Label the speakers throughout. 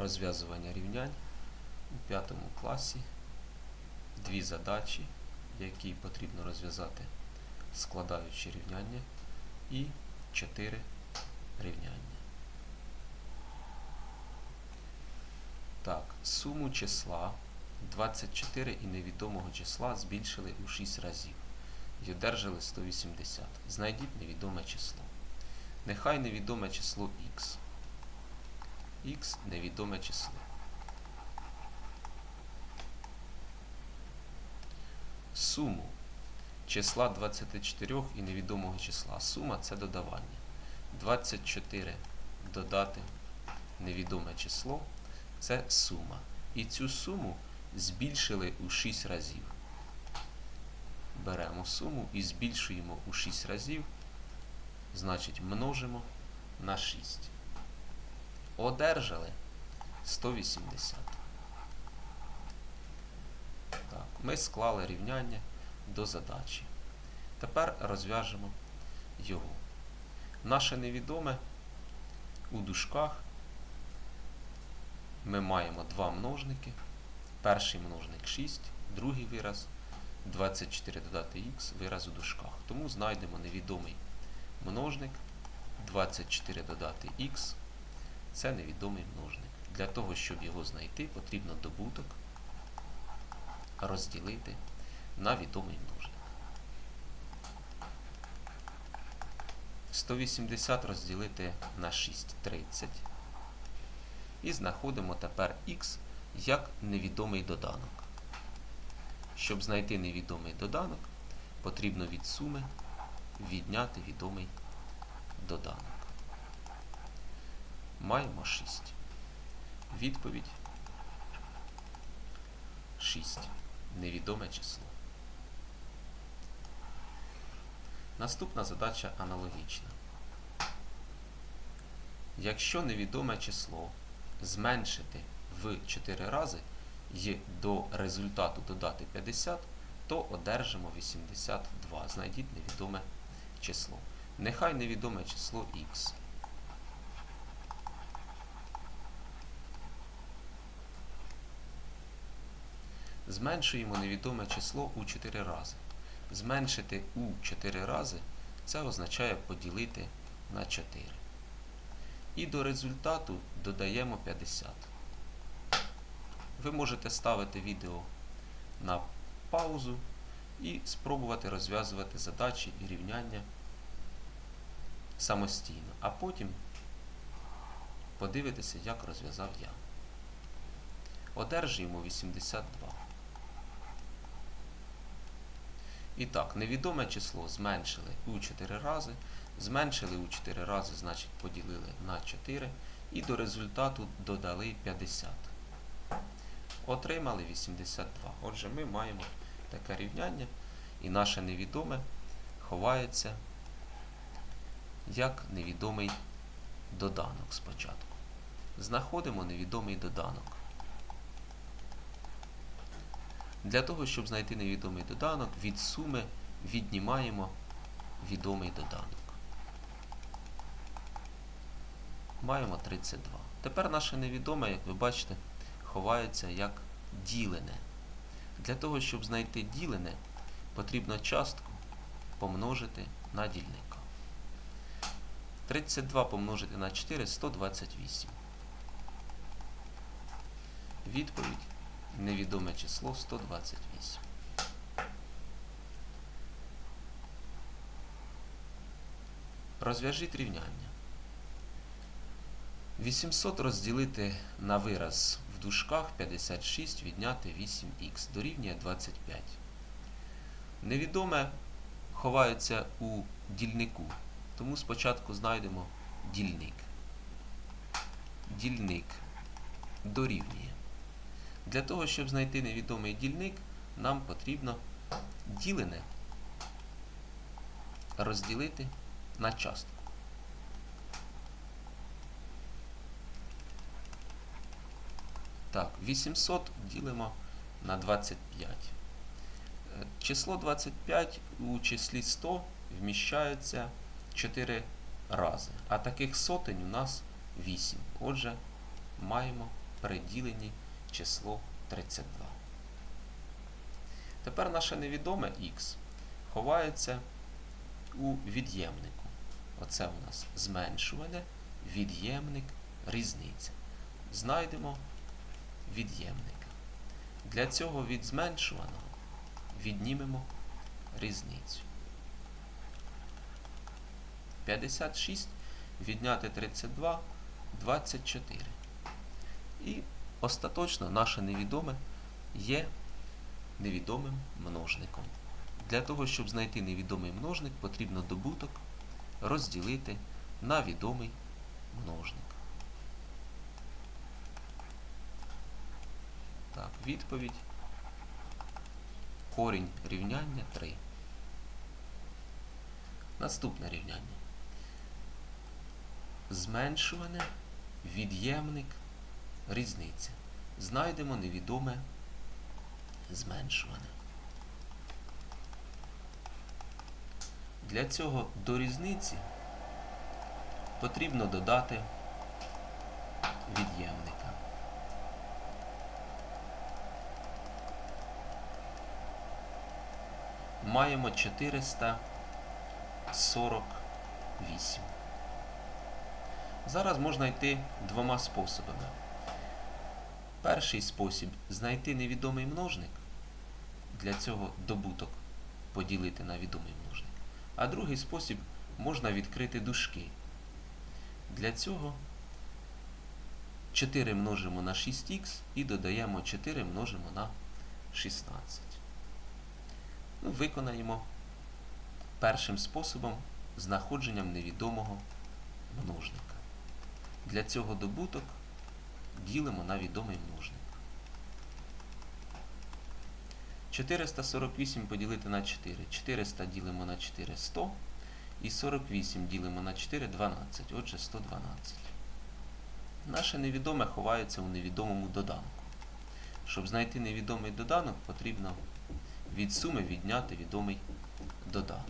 Speaker 1: розв'язування рівнянь у п'ятому класі. Дві задачі, які потрібно розв'язати, складаючи рівняння, і чотири рівняння. Так, суму числа 24 і невідомого числа збільшили у 6 разів і одержали 180. Знайдіть невідоме число. Нехай невідоме число х. Х невідоме число. Суму числа 24 і невідомого числа. Сума це додавання. 24 додати невідоме число це сума. І цю суму збільшили у 6 разів. Беремо суму і збільшуємо у 6 разів, значить множимо на 6. Одержали 180. Так, ми склали рівняння до задачі. Тепер розв'яжемо його. Наше невідоме у дужках ми маємо два множники. Перший множник 6, другий вираз 24 додати х вираз у дужках. Тому знайдемо невідомий множник 24 додати х. Це невідомий множник. Для того, щоб його знайти, потрібно добуток розділити на відомий множник. 180 розділити на 6 30. І знаходимо тепер х як невідомий доданок. Щоб знайти невідомий доданок, потрібно від суми відняти відомий доданок. Маємо 6. Відповідь 6. Невідоме число. Наступна задача аналогічна. Якщо невідоме число зменшити в 4 рази і до результату додати 50, то одержимо 82. Знайдіть невідоме число. Нехай невідоме число х. Зменшуємо невідоме число у 4 рази. Зменшити у 4 рази це означає поділити на 4. І до результату додаємо 50. Ви можете ставити відео на паузу і спробувати розв'язувати задачі і рівняння самостійно, а потім подивитися, як розв'язав я. Одержуємо 82. І так, невідоме число зменшили у 4 рази. Зменшили у 4 рази, значить поділили на 4 і до результату додали 50. Отримали 82. Отже, ми маємо таке рівняння, і наше невідоме ховається як невідомий доданок спочатку. Знаходимо невідомий доданок. Для того, щоб знайти невідомий доданок, від суми віднімаємо відомий доданок. Маємо 32. Тепер наше невідоме, як ви бачите, ховається як ділене. Для того, щоб знайти ділене, потрібно частку помножити на дільника. 32 помножити на 4 128. Відповідь невідоме число 128. Розв'яжіть рівняння. 800 розділити на вираз в дужках 56 відняти 8х дорівнює 25. Невідоме ховається у дільнику, тому спочатку знайдемо дільник. Дільник дорівнює. Для того, щоб знайти невідомий дільник, нам потрібно ділене розділити на частку. Так, 800 ділимо на 25. Е, Число 25 у числі 100 вміщається 4 рази, а таких сотень у нас 8. Отже, маємо при діленні число 32. Тепер наше невідоме х ховається у від'ємнику. Оце у нас зменшуване, від'ємник, різниця. Знайдемо від'ємника. Для цього від зменшуваного віднімемо різницю. 56 відняти 32 24. І остаточно наше невідоме є невідомим множником. Для того, щоб знайти невідомий множник, потрібно добуток розділити на відомий множник. Так, відповідь. Корінь рівняння 3. Наступне рівняння. Зменшуване, від'ємник, різниця. Знайдемо невідоме зменшуване. Для цього до різниці потрібно додати від'ємника. Маємо 448. Зараз можна йти двома способами. Перший спосіб знайти невідомий множник. Для цього добуток поділити на відомий множник. А другий спосіб можна відкрити дужки. Для цього 4 множимо на 6х і додаємо 4 множимо на 16. Ну, виконаємо першим способом знаходженням невідомого множника. Для цього добуток ділимо на відомий множник. 448 поділити на 4. 400 ділимо на 4 100. І 48 ділимо на 4 12. Отже, 112. Наше невідоме ховається у невідомому доданку. Щоб знайти невідомий доданок, потрібно від суми відняти відомий доданок.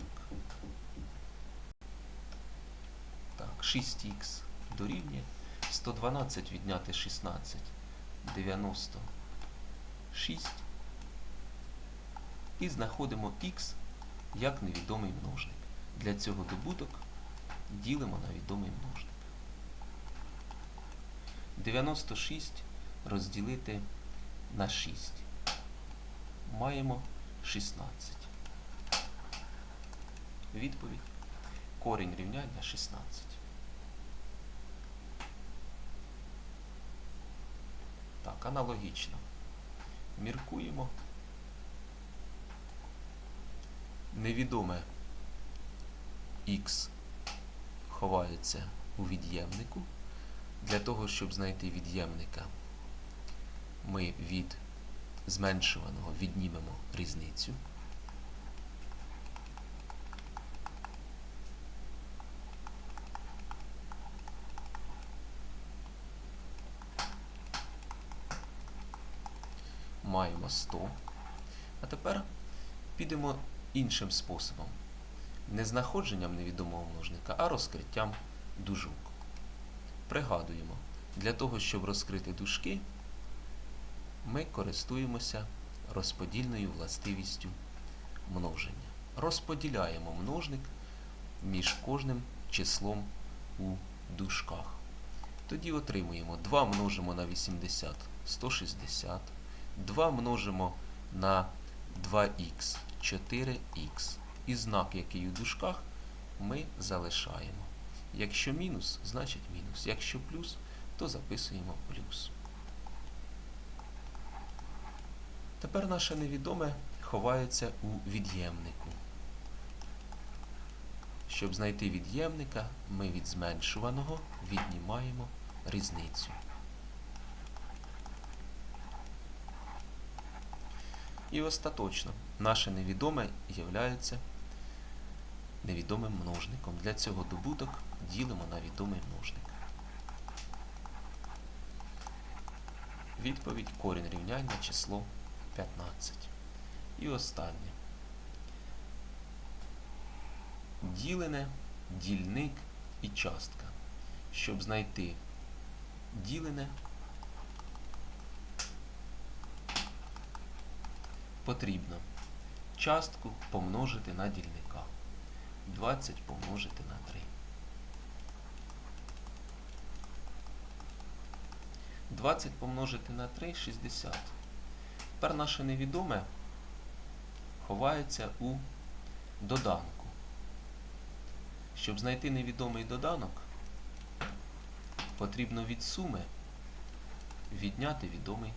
Speaker 1: Так, 6х дорівнює 112 відняти 16 96 і знаходимо х як невідомий множник. Для цього добуток ділимо на відомий множник. 96 розділити на 6. Маємо 16. Відповідь. Корінь рівняння 16. Так, аналогічно. Міркуємо. Невідоме х ховається у від'ємнику. Для того, щоб знайти від'ємника, ми від зменшуваного віднімемо різницю. Маємо 100. А тепер підемо іншим способом. Не знаходженням невідомого множника, а розкриттям дужок. Пригадуємо, для того, щоб розкрити дужки, ми користуємося розподільною властивістю множення. Розподіляємо множник між кожним числом у дужках. Тоді отримуємо 2 множимо на 80 160, 2 множимо на 2х 4х. І знак, який у дужках, ми залишаємо. Якщо мінус, значить мінус. Якщо плюс, то записуємо плюс. Тепер наше невідоме ховається у від'ємнику. Щоб знайти від'ємника, ми від зменшуваного віднімаємо різницю. І остаточно наше невідоме являється невідомим множником. Для цього добуток ділимо на відомий множник. Відповідь корінь рівняння число 15. І останнє. Ділене, дільник і частка. Щоб знайти ділене, потрібно частку помножити на дільника. 20 помножити на 3. 20 помножити на 3 60. Тепер наше невідоме ховається у доданку. Щоб знайти невідомий доданок, потрібно від суми відняти відомий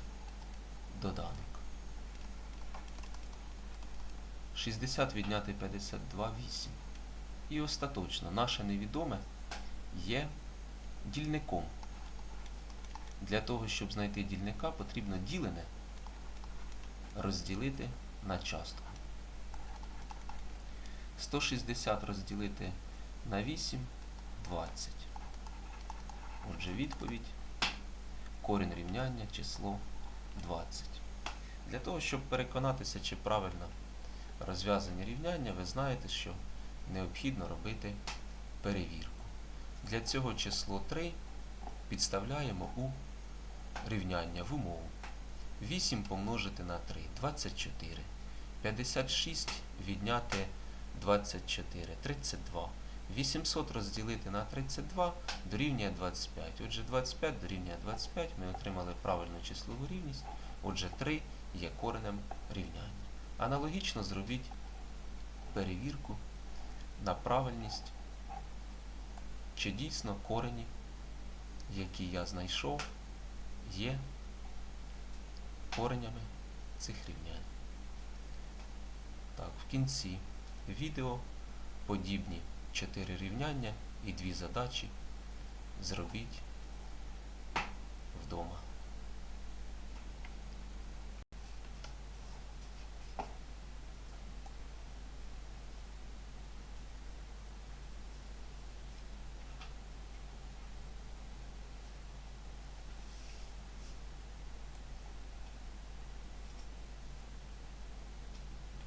Speaker 1: доданок. 60 відняти 52 8. І остаточно наше невідоме є дільником. Для того, щоб знайти дільника, потрібно ділене розділити на частку. 160 розділити на 8 20. Отже, відповідь корінь рівняння число 20. Для того, щоб переконатися, чи правильно розв'язані рівняння, ви знаєте, що необхідно робити перевірку. Для цього число 3 підставляємо у рівняння в умову. 8 помножити на 3 24. 56 відняти 24 32. 800 розділити на 32 дорівнює 25. Отже, 25 дорівнює 25. Ми отримали правильну числову рівність. Отже, 3 є коренем рівняння. Аналогічно зробіть перевірку на правильність, чи дійсно корені, які я знайшов, є коренями цих рівнянь. Так, в кінці відео подібні 4 рівняння і 2 задачі зробіть